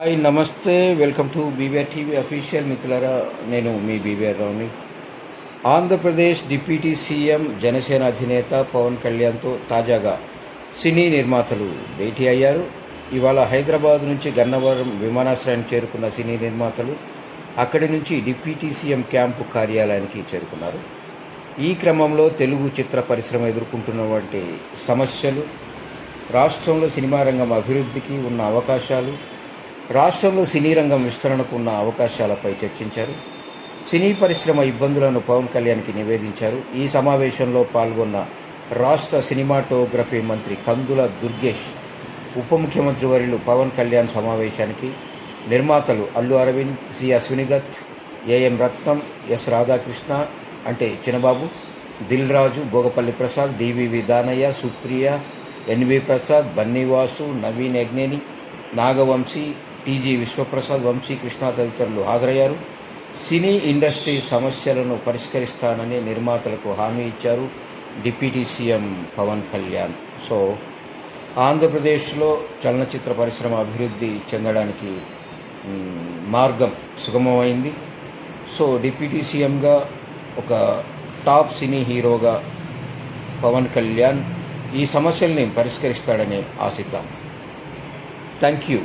Hi నమస్తే. Welcome to BBR TV official మిత్రులారా నేను మీ బీబీఆర్ రావుని. ఆంధ్రప్రదేశ్ డిప్యూటీ సీఎం జనసేన అధినేత పవన్ కళ్యాణ్తో తాజాగా సినీ నిర్మాతలు భేటీ అయ్యారు. ఇవాళ హైదరాబాద్ నుంచి గన్నవరం విమానాశ్రయానికి చేరుకున్న సినీ నిర్మాతలు అక్కడి నుంచి డిప్యూటీ సీఎం క్యాంపు కార్యాలయానికి చేరుకున్నారు. ఈ క్రమంలో తెలుగు చిత్ర పరిశ్రమ ఎదుర్కొంటున్నటువంటి సమస్యలు రాష్ట్రంలో సినిమా రంగం అభివృద్ధికి ఉన్న అవకాశాలు రాష్ట్రంలో సినీ రంగం విస్తరణకు ఉన్న అవకాశాలపై చర్చించారు. సినీ పరిశ్రమ ఇబ్బందులను పవన్ కళ్యాణ్కి నివేదించారు. ఈ సమావేశంలో పాల్గొన్న రాష్ట్ర సినిమాటోగ్రఫీ మంత్రి కందుల దుర్గేష్ ఉప ముఖ్యమంత్రి వర్యులు పవన్ కళ్యాణ్ సమావేశానికి నిర్మాతలు Allu Aravind C Ashwini Dutt AM Ratnam S Radhakrishna అంటే Chinnababu Dil Raju Bhogapalli Prasad DVV Danayya Supriya NV Prasad Bunny Vasu Naveen Yajneni Nagavamsi TG Vishwaprasad Vamsi Krishna తదితరులు హాజరయ్యారు. సినీ ఇండస్ట్రీ సమస్యలను పరిష్కరిస్తానని నిర్మాతలకు హామీ ఇచ్చారు deputy CM Pawan Kalyan. So ఆంధ్రప్రదేశ్లో చలనచిత్ర పరిశ్రమ అభివృద్ధి చెందడానికి మార్గం సుగమమైంది. సో డిప్యూటీ సీఎంగా ఒక టాప్ సినీ హీరోగా పవన్ కళ్యాణ్ ఈ సమస్యల్ని పరిష్కరిస్తాడని ఆశిద్దాం. Thank you.